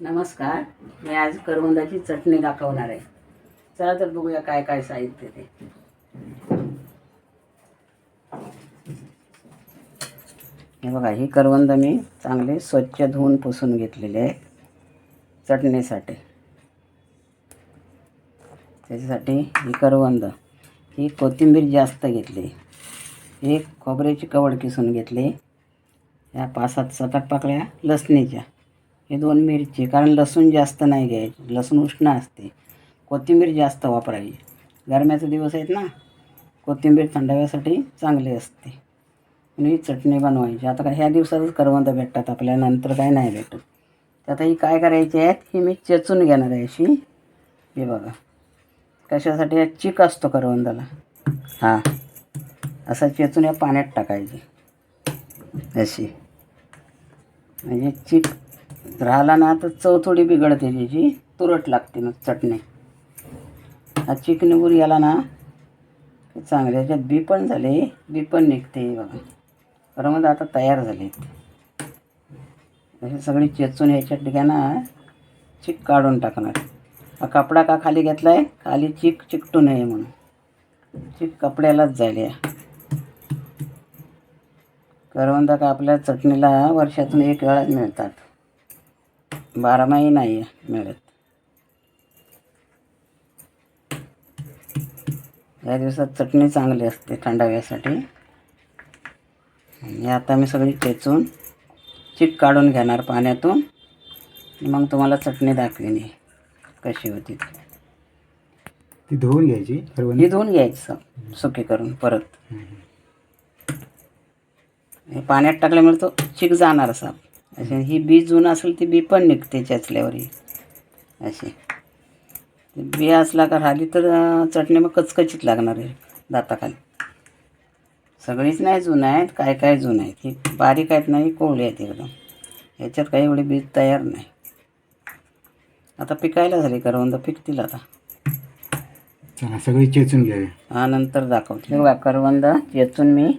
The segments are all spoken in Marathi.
नमस्कार. मी आज करवंदाची चटणी दाखवणार आहे. चला तर बघूया काय काय साहित्य ते. हे बघा ही करवंद मी चांगले स्वच्छ धुवून पुसून घेतलेले आहे. चटणीसाठी. त्याच्यासाठी ही करवंद. ही कोथिंबीर जास्त घेतली. एक खोबऱ्याची कवड किसून घेतली. ह्या पाच सात सात आठ पाकळ्या लसणीच्या. हे दोन मिरची कारण लसूण जास्त नाही घ्यायची. लसूण उष्ण असते. कोथिंबीर जास्त वापरायची गरम्याचे दिवस आहेत ना कोथिंबीर थंडाव्यासाठी चांगली असते. आणि ही चटणी बनवायची. आता काय ह्या दिवसातच करवंद भेटतात आपल्याला नंतर काय नाही भेटत. तर आता ही काय करायची आहेत ही मी चेचून घेणार आहे अशी. हे बघा. कशासाठी हा चिक असतो करवंदाला. हां. असा चेचून या पाण्यात टाकायची. अशी. म्हणजे चिक राहिला ना तर चव थोडी बिघडते त्याची. तुरट लागते मग चटणी. हा चिक निघून याला ना चांगले याच्यात बी पण झाले बी पण निघते बघा. बघा बरं आता तयार झाले असे सगळी चेचून ह्याच्या ठिकाणा चिक काढून टाकणार. हा कपडा का खाली घेतला आहे खाली चिक चिकटू नये म्हणून. चिक कपड्यालाच जायला. या करवंदा का आपल्या चटणीला वर्षातून एक वेळाच मिळतात. बारामाही नाही मिळत. या दिवसात चटणी चांगली असते थंडाव्यासाठी. आणि आता मी सगळी चेचून चिक काढून घेणार पाण्यातून. मग तुम्हाला चटणी दाखवीन कशी होती ती. धुवून घ्यायची ही धुवून घ्यायचं सुकी करून परत. पाण्यात टाकल्यामुळे तो चिक जाणार असा असे ही बी जुन असेल ती बी पण निघते चेचल्यावर ही अशी बी असला का राहिली तर चटणी मग कचकचीत लागणार आहे दाताखाली. सगळीच नाही जुनं आहेत काय काय जुनं आहेत ही बारीक आहेत नाही कोवळी आहेत एकदम. याच्यात काही एवढी बी तयार नाही. आता पिकायला झाली करवंद पिकतील आता. चला सगळी चेचून घ्यावी हा नंतर दाखवते. बघा करवंद चेचून मी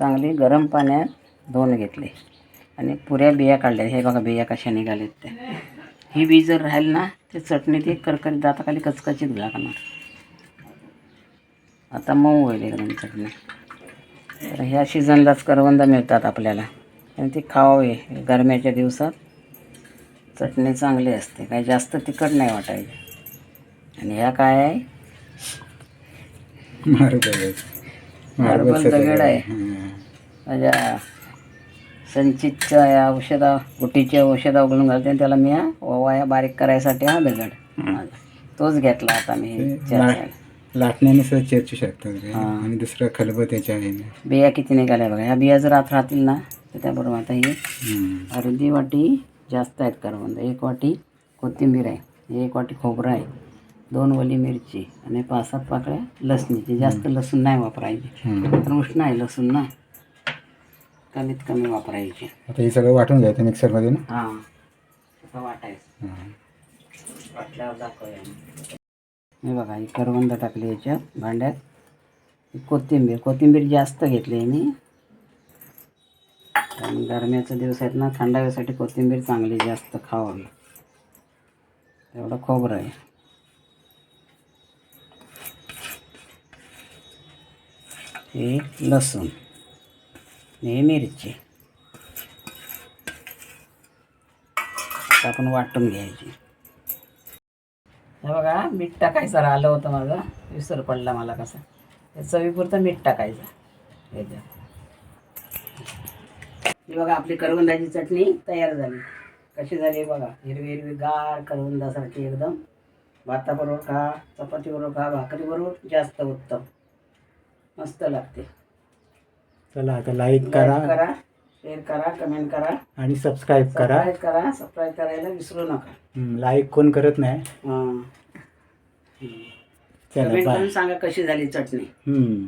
चांगली गरम पाण्यात धुवून घेतले. आणि पुऱ्या बिया काढल्या. हे बघा बिया कशा निघाल्यात त्या. ही बी जर राहील ना ते चटणी ती करकरीत दाताखाली कचकचीत लागणार. आता मऊ होईल एकदम चटणी. तर ह्या सीझनलाच करवंद मिळतात आपल्याला. आणि ती खावावी. गरम्याच्या दिवसात चटणी चांगली असते. काही जास्त तिखट नाही वाटायची. आणि ह्या काय आहे? मार्बल. मार्बल दगड आहे. माझ्या संचितच्या या औषधा गुटीच्या औषधा उघडून घालते आणि त्याला मी हा वाया बारीक करायसाठी हा दगड माझा तोच घेतला आता मी. लाटण्याने सुद्धा चेचू शकतात. आणि दुसरं खलबत्याच्या आहे बिया किती निघाल्या बघा. ह्या बिया जर आत राहतील ना तर त्याबरोबर आता ही हम्म. अर्धी वाटी जास्त आहेत करवंद. एक वाटी कोथिंबीर आहे एक वाटी खोबरं आहे दोन वली मिरची आणि पाच सात पाकळ्या लसणीची. जास्त लसूण नाही वापरायची. हम्म. कारण उष्ण आहे लसूण ना. कमीत कमी वापरायची. आता हे सगळं वाटून घ्यायचं मिक्सरमध्ये ना? हां असं वाटायचं. हा. वाटल्यावर दाखवूया हे बघा ही करवंद टाकली याच्यात भांड्यात. ही कोथिंबीर कोथिंबीर जास्त घेतली आहे मी. कारण गरम्याचे दिवस आहेत ना थंडाव्यासाठी कोथिंबीर चांगली जास्त खावावी एवढं खोबरं आहे. हे लसूण. नेह मिरची. आता आपण वाटून घ्यायची. हे बघा मीठ टाकायचं राहिलं होतं माझं. विसर पडला मला कसं. चवीपुरतं मीठ टाकायचं. याच्यात हे बघा आपली करवंदाची चटणी तयार झाली. कशी झाली बघा. हिरवी हिरवी गार करवंदासारखी एकदम. भाताबरोबर खा चपातीबरोबर खा भाकरीबरोबर जास्त उत्तम. मस्त लागते. चला आता लाईक करा. करा शेअर करा कमेंट करा. आणि सबस्क्राईब करा. सबस्क्राईब करा सबस्क्राईब करायला विसरू नका. लाईक कोण करत नाही. हां चला कमेंट बाय करून सांगा कशी झाली चटणी. हम्म.